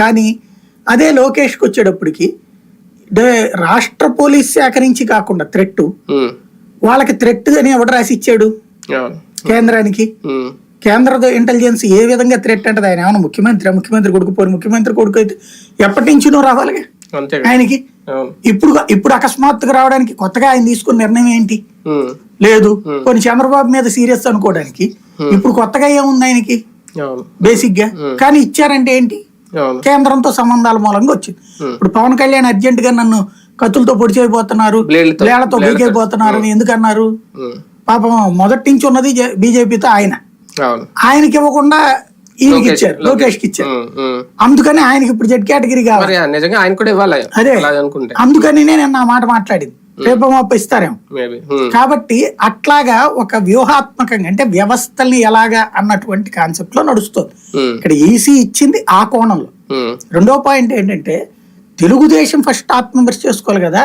కానీ అదే లోకేష్కి వచ్చేటప్పటికి రాష్ట్ర పోలీస్ శాఖ నుంచి కాకుండా థ్రెట్ వాళ్ళకి థ్రెట్ అని ఎవడు రాసి ఇచ్చాడు కేంద్రానికి? కేంద్ర ఇంటెలిజెన్స్ ఏ విధంగా థ్రెట్ అంటది? ఆయన ఏమన్నా ముఖ్యమంత్రి ముఖ్యమంత్రి కొడుకు పోరు ముఖ్యమంత్రి కొడుకు అయితే ఎప్పటి నుంచినో రావాలిగా అంతే కదా. ఆయనకి. ఇప్పుడు ఇప్పుడు అకస్మాత్తుగా రావడానికి కొత్తగా ఆయన తీసుకున్న నిర్ణయం ఏంటి? లేదు. కొన్ని చంద్రబాబు మీద సీరియస్ అనుకోవడానికి ఇప్పుడు కొత్తగా ఏముంది ఆయనకి? బేసిక్గా కానీ ఇచ్చారంటే ఏంటి? కేంద్రంతో సంబంధాల మూలంగా వచ్చింది. ఇప్పుడు పవన్ కళ్యాణ్ అర్జెంట్గా నన్ను కత్తులతో పొడి చేయబోతున్నారు. లేళ్ళతో బీకైపోతున్నారు అని ఎందుకు అన్నారు ఉమ్, పాపం మొదటి నుంచి ఉన్నది బీజేపీతో ఆయన. ఆయనకి ఇవ్వకుండా ఈయనకి లోకేష్, ఇచ్చారు లోకేష్కి ఇచ్చారు. ఉమ్, ఉమ్. అందుకని ఆయనకి ఇప్పుడు జెడ్ కేటగిరీ కావాలి. నిజంగా ఆయన కూడా ఇవ్వాలి అదే అందుకని నేను నా మాట మాట్లాడింది. రేపు మాపు ఇస్తారేమో మేబీ కాబట్టి అట్లాగా ఒక వ్యూహాత్మకంగా అంటే వ్యవస్థల్ని ఎలాగా అన్నటువంటి కాన్సెప్ట్లో నడుస్తుంది ఇక్కడ ఈసీ ఇచ్చింది ఆ కోణంలో. రెండో పాయింట్ ఏంటంటే తెలుగుదేశం ఫస్ట్ ఆత్మవిమర్శ చేసుకోవాలి కదా?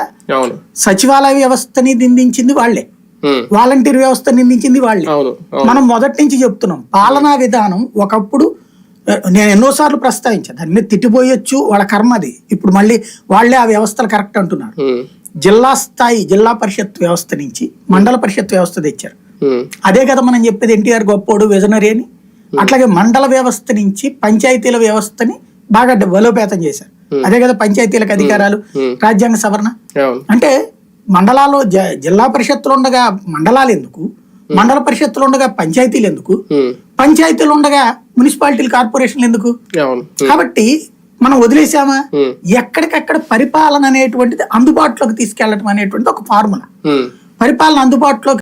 సచివాలయ వ్యవస్థని నిందించింది వాళ్ళే. ఉమ్, వాలంటీర్ వ్యవస్థ నిందించింది వాళ్ళే. మనం మొదటి నుంచి చెప్తున్నాం పాలనా విధానం ఒకప్పుడు నేను ఎన్నోసార్లు ప్రస్తావించాను దాని మీద తిట్టిపోయొచ్చు వాళ్ళ కర్మ అది. ఇప్పుడు మళ్ళీ వాళ్ళే ఆ వ్యవస్థలు కరెక్ట్ అంటున్నారు. జిల్లా స్థాయి జిల్లా పరిషత్ వ్యవస్థ నుంచి మండల పరిషత్ వ్యవస్థ తెచ్చారు. అదే కదా మనం చెప్పేది ఎన్టీఆర్ గొప్పోడు విజనరీ అని. అట్లాగే మండల వ్యవస్థ నుంచి పంచాయతీల వ్యవస్థని బాగా బలోపేతం చేశారు. అదే కదా పంచాయతీలకు అధికారాలు రాజ్యాంగ సవరణ. అంటే మండలాలు జ- జిల్లా పరిషత్తులు ఉండగా మండలాలు ఎందుకు? మండల పరిషత్తులు ఉండగా పంచాయతీలు ఎందుకు? పంచాయతీలు ఉండగా మున్సిపాలిటీలు కార్పొరేషన్లు ఎందుకు? కాబట్టి మనం వదిలేసామా ఎక్కడికక్కడ పరిపాలన అనేటువంటిది అందుబాటులోకి తీసుకెళ్ళడం అనేటువంటిది ఒక ఫార్ములా. పరిపాలన అందుబాటులోకి